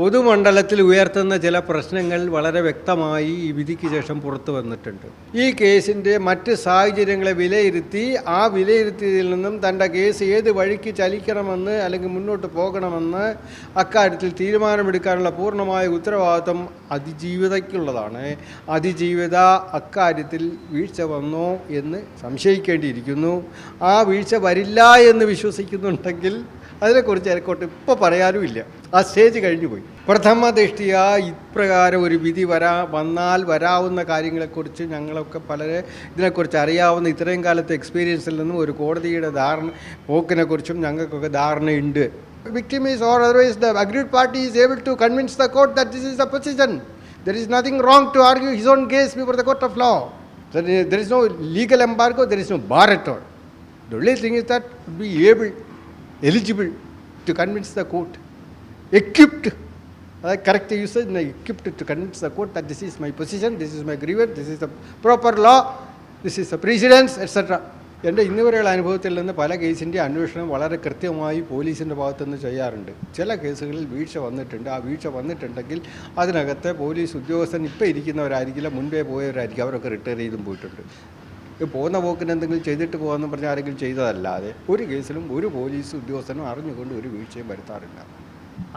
പൊതുമണ്ഡലത്തിൽ ഉയർത്തുന്ന ചില പ്രശ്നങ്ങൾ വളരെ വ്യക്തമായി ഈ വിധിക്ക് ശേഷം പുറത്തു വന്നിട്ടുണ്ട്. ഈ കേസിന്റെ മറ്റ് സാഹചര്യങ്ങളെ വിലയിരുത്തി ആ വിലയിരുത്തിയതിൽ നിന്നും തന്റെ കേസ് ഏത് വഴിക്ക് ചലിക്കണമെന്ന് അല്ലെങ്കിൽ മുന്നോട്ട് പോകണമെന്ന് അക്കാര്യത്തിൽ തീരുമാനമെടുക്കാനുള്ള പൂർണമായ ഉത്തരവാദിത്വം അതിജീവിതയ്ക്കുള്ളതാണ്. അതിജീവിത അക്കാര്യത്തിൽ വീഴ്ച വന്നോ എന്ന് സംശയിക്കേണ്ടിയിരിക്കുന്നു. ആ വീഴ്ച വരില്ല എന്ന് വിശ്വസിക്കുന്നുണ്ടെങ്കിൽ അതിനെക്കുറിച്ച് എനക്കോട്ട് ഇപ്പോൾ പറയാനുമില്ല ആ സ്റ്റേജ് കഴിഞ്ഞു പോയി. പ്രഥമ ദൃഷ്ടിയ ഇപ്രകാരം ഒരു വിധി വരാ വന്നാൽ വരാവുന്ന കാര്യങ്ങളെക്കുറിച്ച് ഞങ്ങളൊക്കെ പലരെ ഇതിനെക്കുറിച്ച് അറിയാവുന്ന ഇത്രയും കാലത്തെ എക്സ്പീരിയൻസിൽ നിന്നും ഒരു കോടതിയുടെ ധാരണ പോക്കിനെക്കുറിച്ചും ഞങ്ങൾക്കൊക്കെ ധാരണയുണ്ട്. Victim is or otherwise the agreed party is able to convince the court that this is the position there is nothing wrong to argue his own case before the court of law there is no legal embargo there is no bar at all The only thing is that be able, eligible to convince the court, equipped, uh, correct usage, equipped to convince the court that this is my position, this is my grievance, this is the proper law, this is the precedence, etc. എന്റെ ഇന്ന് വരെയുള്ള അനുഭവത്തിൽ നിന്ന് പല കേസിന്റെ അന്വേഷണം വളരെ കൃത്യമായി പോലീസിന്റെ ഭാഗത്തുനിന്ന് ചെയ്യാറുണ്ട്. ചില കേസുകളിൽ വീഴ്ച വന്നിട്ടുണ്ട്. ആ വീഴ്ച വന്നിട്ടുണ്ടെങ്കിൽ അതിനകത്ത് പോലീസ് ഉദ്യോഗസ്ഥൻ ഇപ്പോൾ ഇരിക്കുന്നവരായിരിക്കില്ല മുൻപേ പോയവരായിരിക്കും. അവരൊക്കെ റിട്ടയർ ചെയ്തും പോയിട്ടുണ്ട്. പോകുന്ന പോക്കിന് എന്തെങ്കിലും ചെയ്തിട്ട് പോകാമെന്ന് പറഞ്ഞാൽ ആരെങ്കിലും ചെയ്തതല്ലാതെ ഒരു കേസിലും ഒരു പോലീസ് ഉദ്യോഗസ്ഥനും അറിഞ്ഞുകൊണ്ട് ഒരു വീഴ്ചയും വരുത്താറില്ല.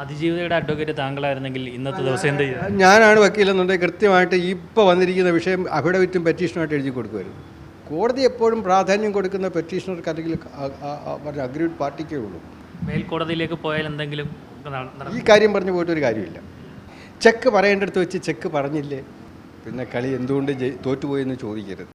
അതിജീവിതയുടെ അഡ്വക്കേറ്റ് താങ്കളായിരുന്നെങ്കിൽ ഇന്നത്തെ ദിവസം എന്ത് ചെയ്യും? ഞാനാണ് വക്കീലെന്നുണ്ടെങ്കിൽ കൃത്യമായിട്ട് ഇപ്പോൾ വന്നിരിക്കുന്ന വിഷയം അഫിഡവിറ്റും പെറ്റീഷനുമായിട്ട് എഴുതി കൊടുക്കുമായിരുന്നു. കോടതി എപ്പോഴും പ്രാധാന്യം കൊടുക്കുന്ന പെറ്റീഷണർക്ക് അല്ലെങ്കിൽ അഗ്രീഡ് പാർട്ടിക്കേ ഉള്ളൂ. മേൽക്കോടതിയിലേക്ക് പോയാൽ എന്തെങ്കിലും ഈ കാര്യം പറഞ്ഞു പോയിട്ട് ഒരു കാര്യമില്ല. ചെക്ക് പറയേണ്ടടുത്ത് വെച്ച് ചെക്ക് പറഞ്ഞില്ലേ? പിന്നെ കളി എന്തുകൊണ്ട് തോറ്റുപോയെന്ന് ചോദിക്കരുത്.